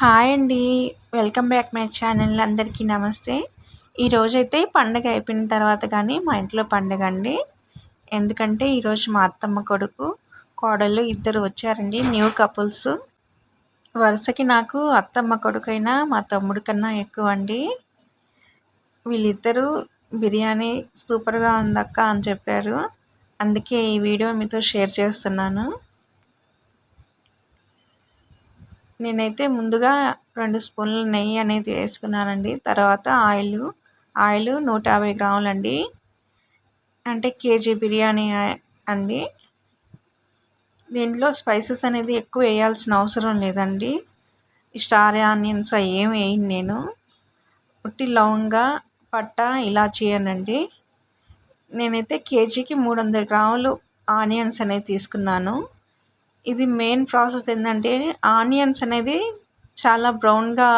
Hi అండి. Welcome back my channel. అందరికీ నమస్తే. ఈరోజైతే పండగ అయిపోయిన తర్వాత కానీ మా ఇంట్లో పండగ అండి. ఎందుకంటే ఈరోజు మా అత్తమ్మ కొడుకు కోడళ్ళు ఇద్దరు వచ్చారండి. New couples. వరుసకి నాకు అత్తమ్మ కొడుకైనా మా తమ్ముడు కన్నా ఎక్కువ అండి వీళ్ళిద్దరూ బిర్యానీ సూపర్గా ఉందక్క అని చెప్పారు. అందుకే ఈ వీడియో మీతో షేర్ చేస్తున్నాను. నేనైతే ముందుగా రెండు స్పూన్లు నెయ్యి అనేది వేసుకున్నానండి. తర్వాత ఆయిల్ ఆయిల్ నూట యాభై గ్రాములండి. అంటే కేజీ బిర్యానీ అండి. దీంట్లో స్పైసెస్ అనేది ఎక్కువ వేయాల్సిన అవసరం లేదండి. స్టార్ ఆనియన్స్ ఏం వేయను నేను. ఉట్టి లవంగా పట్ట ఇలా చేయనండి నేనైతే కేజీకి మూడు వందల గ్రాములు ఆనియన్స్ అనేది తీసుకున్నాను. ఇది మెయిన్ ప్రాసెస్ ఏంటంటే ఆనియన్స్ అనేది చాలా బ్రౌన్గా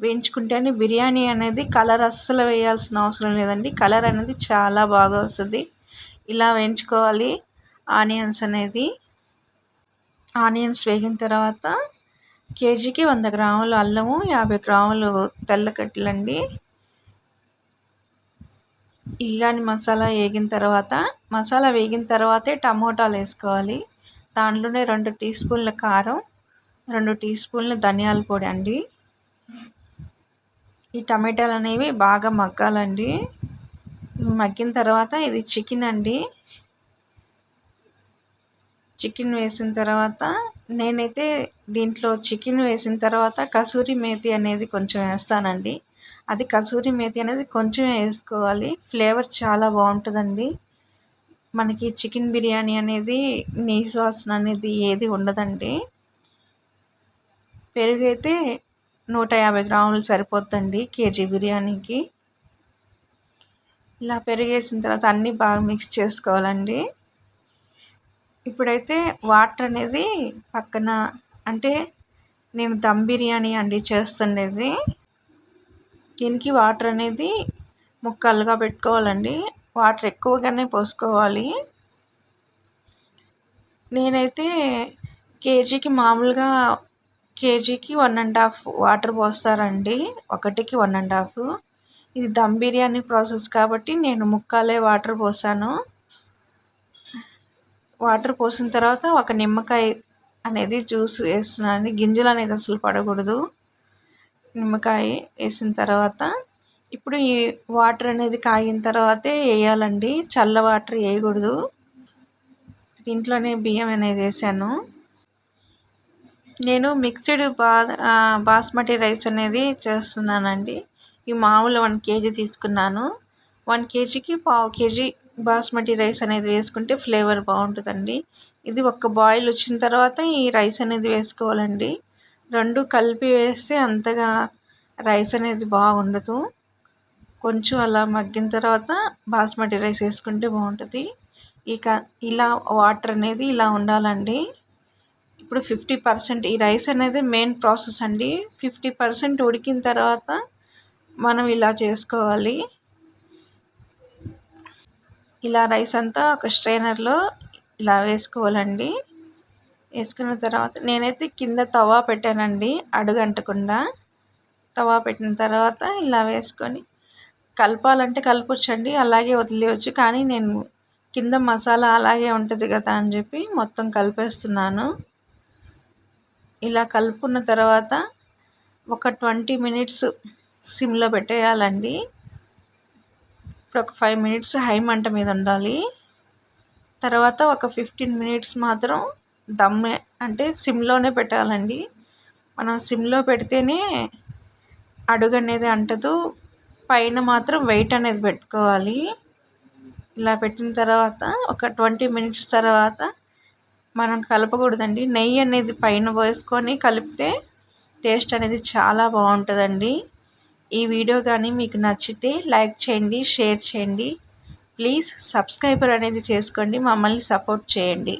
వేయించుకుంటేనే బిర్యానీ అనేది కలర్ అస్సలు వేయాల్సిన అవసరం లేదండి. కలర్ అనేది చాలా బాగా వస్తుంది. ఇలా వేయించుకోవాలి ఆనియన్స్ అనేది. ఆనియన్స్ వేగిన తర్వాత కేజీకి వంద గ్రాములు అల్లము యాభై గ్రాములు తెల్లకట్టలండి ఇలాని మసాలా వేగిన తర్వాత మసాలా వేగిన తర్వాతే టమోటాలు వేసుకోవాలి. దాంట్లోనే రెండు టీ స్పూన్ల కారం రెండు టీ స్పూన్ల ధనియాల పొడి అండి. ఈ టమాటాలు అనేవి బాగా మగ్గాలండి. మగ్గిన తర్వాత ఇది చికెన్ అండి. చికెన్ వేసిన తర్వాత నేనైతే దీంట్లో చికెన్ వేసిన తర్వాత కసూరి మేతి అనేది కొంచెం వేస్తానండి. అది కసూరి మేతి అనేది కొంచెం వేసుకోవాలి. ఫ్లేవర్ చాలా బాగుంటుందండి. మనకి చికెన్ బిర్యానీ అనేది నీసు వాసన అనేది ఏది ఉండదండి. పెరుగు అయితే నూట యాభై గ్రాములు సరిపోద్దండి కేజీ బిర్యానీకి. ఇలా పెరిగేసిన తర్వాత అన్నీ బాగా మిక్స్ చేసుకోవాలండి. ఇప్పుడైతే వాటర్ అనేది పక్కన అంటే నేను దమ్ బిర్యానీ అండి చేస్తుండేది దీనికి వాటర్ అనేది ముక్కలుగా పెట్టుకోవాలండి. వాటర్ ఎక్కువగానే పోసుకోవాలి. నేనైతే కేజీకి మామూలుగా కేజీకి వన్ అండ్ హాఫ్ వాటర్ పోస్తారండి ఒకటికి వన్ అండ్ హాఫ్. ఇది దమ్ బిర్యానీ ప్రాసెస్ కాబట్టి నేను ముక్కాలే వాటర్ పోసాను. వాటర్ పోసిన తర్వాత ఒక నిమ్మకాయ అనేది జ్యూస్ వేస్తున్నాను గింజలు అనేది అసలు పడకూడదు. నిమ్మకాయ వేసిన తర్వాత ఇప్పుడు ఈ వాటర్ అనేది కాగిన తర్వాతే వేయాలండి. చల్ల వాటర్ వేయకూడదు. దీంట్లోనే బియ్యం అనేది వేసాను. నేను మిక్స్డ్ బా బాస్మతి రైస్ అనేది చేస్తున్నానండి. ఈ మామూలు వన్ కేజీ తీసుకున్నాను. వన్ కేజీకి పావు కేజీ బాస్మతి రైస్ అనేది వేసుకుంటే ఫ్లేవర్ బాగుంటుందండి. ఇది ఒక్క బాయిల్ వచ్చిన తర్వాత ఈ రైస్ అనేది వేసుకోవాలండి. రెండు కలిపి వేస్తే అంతగా రైస్ అనేది బాగుండదు. కొంచెం అలా మగ్గిన తర్వాత బాస్మతి రైస్ వేసుకుంటే బాగుంటుంది. ఇక ఇలా వాటర్ అనేది ఇలా ఉండాలండి. ఇప్పుడు ఫిఫ్టీ పర్సెంట్ ఈ రైస్ అనేది మెయిన్ ప్రాసెస్ అండి. ఫిఫ్టీ పర్సెంట్ ఉడికిన తర్వాత మనం ఇలా చేసుకోవాలి. ఇలా రైస్ అంతా ఒక స్ట్రైనర్లో ఇలా వేసుకోవాలండి. వేసుకున్న తర్వాత నేనైతే కింద తవా పెట్టానండి అడుగంటకుండా. తవా పెట్టిన తర్వాత ఇలా వేసుకొని కలపాలంటే కలపొచ్చండి అలాగే వదిలేయచ్చు. కానీ నేను కింద మసాలా అలాగే ఉంటుంది కదా అని చెప్పి మొత్తం కలిపేస్తున్నాను. ఇలా కలుపుకున్న తర్వాత ఒక ట్వంటీ మినిట్స్ సిమ్లో పెట్టేయాలండి. ఇప్పుడు ఒక ఫైవ్ మినిట్స్ హై మంట మీద ఉండాలి. తర్వాత ఒక ఫిఫ్టీన్ మినిట్స్ మాత్రం దమ్మే అంటే సిమ్లోనే పెట్టాలండి. మనం సిమ్లో పెడితేనే అడుగు అనేది అంటదు. పైన మాత్రం వెయిట్ అనేది పెట్టుకోవాలి. ఇలా పెట్టిన తర్వాత ఒక ట్వంటీ మినిట్స్ తర్వాత మనం కలపకూడదండి. నెయ్యి అనేది పైన పోసుకొని కలిపితే టేస్ట్ అనేది చాలా బాగుంటుందండి. ఈ వీడియో కానీ మీకు నచ్చితే లైక్ చేయండి షేర్ చేయండి. ప్లీజ్ సబ్స్క్రైబర్ అనేది చేసుకోండి మమ్మల్ని సపోర్ట్ చేయండి.